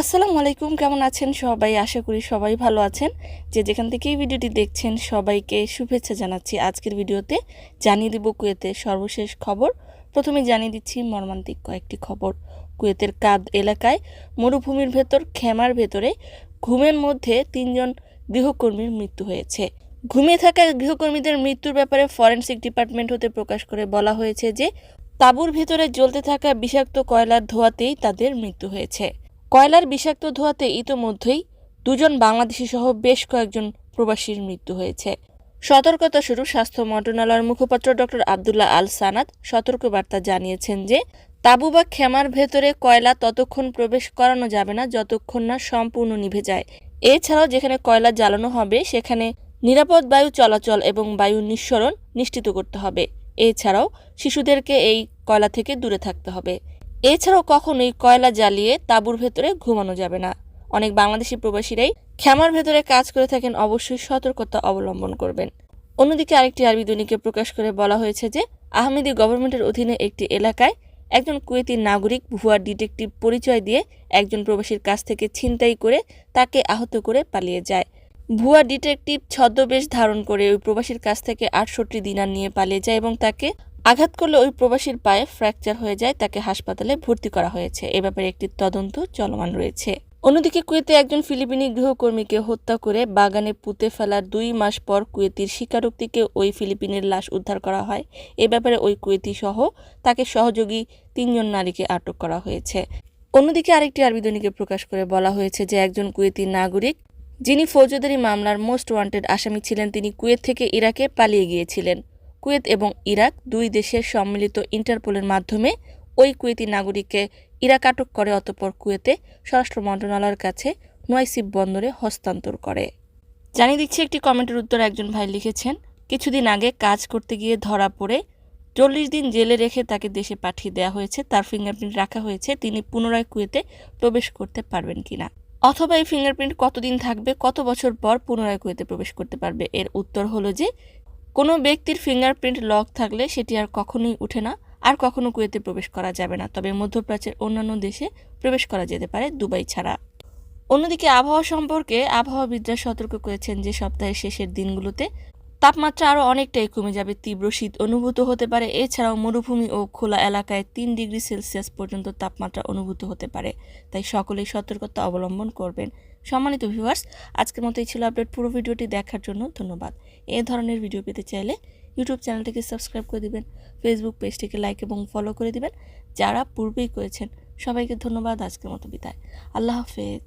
আসসালামু আলাইকুম, কেমন আছেন সবাই? আশা করি সবাই ভালো আছেন। যে যেখান থেকে এই ভিডিওটি দেখছেন, সবাইকে শুভেচ্ছা জানাচ্ছি। আজকের ভিডিওতে জানিয়ে দিব কুয়েতের সর্বশেষ খবর। প্রথমে জানিয়ে দিচ্ছি মর্মান্তিক কয়েকটি খবর। কুয়েতের কাদ এলাকায় মরুভূমির ভেতর, খেমার ভেতরে ঘুমের মধ্যে তিনজন গৃহকর্মীর মৃত্যু হয়েছে। ঘুমিয়ে থাকা গৃহকর্মীদের মৃত্যুর ব্যাপারে ফরেনসিক ডিপার্টমেন্ট হতে প্রকাশ করে বলা হয়েছে যে, তাঁবুর ভেতরে জ্বলতে থাকা বিষাক্ত কয়লার ধোয়াতেই তাদের মৃত্যু হয়েছে। কয়লার বিষাক্ত ধোঁয়াতে ইতোমধ্যেই দুজন বাংলাদেশি সহ বেশ কয়েকজন প্রবাসীর মৃত্যু হয়েছে। সতর্কতা শুরু স্বাস্থ্য মন্ত্রণালয়ের মুখপাত্র ডক্টর আবদুল্লাহ আল সানাদ সতর্কবার্তা জানিয়েছেন যে, তাঁবু বা খেমার ভেতরে কয়লা ততক্ষণ প্রবেশ করানো যাবে না, যতক্ষণ না সম্পূর্ণ নিভে যায়। এছাড়াও যেখানে কয়লা জ্বালানো হবে, সেখানে নিরাপদ বায়ু চলাচল এবং বায়ু নিঃসরণ নিশ্চিত করতে হবে। এছাড়াও শিশুদেরকে এই কয়লা থেকে দূরে থাকতে হবে। এছাড়াও কখনোই কয়লা জ্বালিয়ে তাঁবুর ভেতরে ঘুমানো যাবে না। অনেক বাংলাদেশি প্রবাসীরাই খেমার ভেতরে কাজ করে থাকেন, অবশ্যই সতর্কতা অবলম্বন করবেন। অন্যদিকে আরেকটি আরবি দৈনিকে প্রকাশ করে বলা হয়েছে যে, আহমেদি গভর্নমেন্টের অধীনে একটি এলাকায় একজন কুয়েতি নাগরিক ভুয়া ডিটেকটিভ পরিচয় দিয়ে একজন প্রবাসীর কাছ থেকে ছিনতাই করে তাকে আহত করে পালিয়ে যায়। ভুয়া ডিটেকটিভ ছদ্মবেশ ধারণ করে ওই প্রবাসীর কাছ থেকে আটষট্টি দিনার নিয়ে পালিয়ে যায় এবং তাকে আঘাত করলে ওই প্রবাসীর পায়ে ফ্র্যাকচার হয়ে যায়, তাকে হাসপাতালে ভর্তি করা হয়েছে। এ ব্যাপারে একটি তদন্ত চলমান রয়েছে। অন্যদিকে কুয়েতে একজন ফিলিপিনি গৃহকর্মীকে হত্যা করে বাগানে পুঁতে ফেলার দুই মাস পর কুয়েতির স্বীকারোক্তিকে ওই ফিলিপিনের লাশ উদ্ধার করা হয়। এ ব্যাপারে ওই কুয়েতি সহ তাকে সহযোগী তিনজন নারীকে আটক করা হয়েছে। অন্যদিকে আরেকটি আরবি দৈনিকে প্রকাশ করে বলা হয়েছে যে একজন কুয়েতি নাগরিক, যিনি ফৌজদারি মামলার মোস্ট ওয়ান্টেড আসামি ছিলেন, তিনি কুয়েত থেকে ইরাকে পালিয়ে গিয়েছিলেন। কুয়েত এবং ইরাক দুই দেশের সম্মিলিত ইন্টারপোলের মাধ্যমে ওই কুয়েতি নাগরিককে ইরাক আটক করে, অতপর কুয়েতে স্বরাষ্ট্র মন্ত্রণালয়ের কাছে নয়সিব বন্দরে হস্তান্তর করে। জানিয়ে দিচ্ছি একটি কমেন্টের উত্তর একজন ভাই লিখেছেন, কিছুদিন আগে কাজ করতে গিয়ে ধরা পড়ে, চল্লিশ দিন জেলে রেখে তাকে দেশে পাঠিয়ে দেওয়া হয়েছে, তার ফিঙ্গারপ্রিন্ট রাখা হয়েছে, তিনি পুনরায় কুয়েতে প্রবেশ করতে পারবেন কিনা অথবা এই ফিঙ্গারপ্রিন্ট কতদিন থাকবে, কত বছর পর পুনরায় কুয়েতে প্রবেশ করতে পারবে? এর উত্তর হলো যে কোনো ব্যক্তির ফিঙ্গারপ্রিন্ট লক থাকলে সেটি আর কখনোই উঠে না, আর কখনো কুয়েতে প্রবেশ করা যাবে না। তবে মধ্যপ্রাচ্যের অন্যান্য দেশে প্রবেশ করা যেতে পারে দুবাই ছাড়া। অন্যদিকে আবহাওয়া সম্পর্কে আবহাওয়াবিদরা সতর্ক করেছেন যে সপ্তাহের শেষের দিনগুলোতে তাপমাত্রা আরও অনেকটাই কমে যাবে। তীব্র শীত অনুভূত হতে পারে। এছাড়াও মরুভূমি ও খোলা এলাকায় তিন ডিগ্রি সেলসিয়াস পর্যন্ত তাপমাত্রা অনুভূত হতে পারে। তাই সকলেই সতর্কতা অবলম্বন করবেন। সম্মানিত ভিউয়ার্স আজকের মতো এই ছিল আপডেট পুরো ভিডিওটি দেখার জন্য ধন্যবাদ। এ ধরনের ভিডিও পেতে চাইলে ইউটিউব চ্যানেলটিকে সাবস্ক্রাইব করে দিবেন ফেসবুক পেজটিকে লাইক এবং ফলো করে দিবেন। যারা পূর্বেই করেছেন, সবাইকে ধন্যবাদ আজকের মতো বিদায়। আল্লাহ হাফেজ।